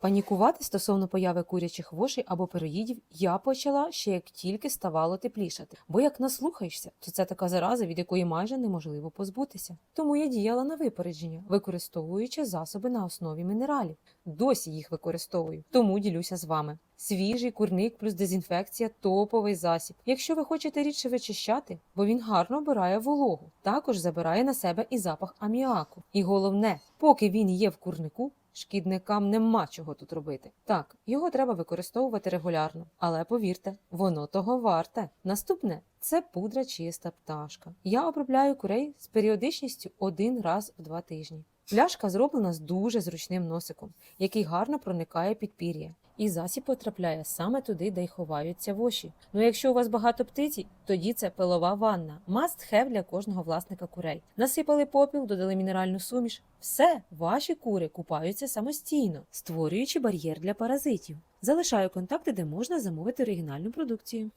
Панікувати стосовно появи курячих вошей або переїдів я почала ще як тільки ставало теплішати, бо як наслухаєшся, то це така зараза, від якої майже неможливо позбутися. Тому я діяла на випередження, використовуючи засоби на основі мінералів. Досі їх використовую, тому ділюся з вами. Свіжий курник плюс дезінфекція топовий засіб. Якщо ви хочете рідше вичищати, бо він гарно обирає вологу, також забирає на себе і запах аміаку. І головне, поки він є в курнику, шкідникам нема чого тут робити. Так, його треба використовувати регулярно, але повірте, воно того варте. Наступне це пудра чиста пташка. Я обробляю курей з періодичністю один раз в два тижні. Пляшка зроблена з дуже зручним носиком, який гарно проникає під пір'я. І засіб потрапляє саме туди, де й ховаються воші. Ну якщо у вас багато птиці, тоді це пилова ванна. Must have для кожного власника курей. Насипали попіл, додали мінеральну суміш. Все, ваші кури купаються самостійно, створюючи бар'єр для паразитів. Залишаю контакти, де можна замовити оригінальну продукцію.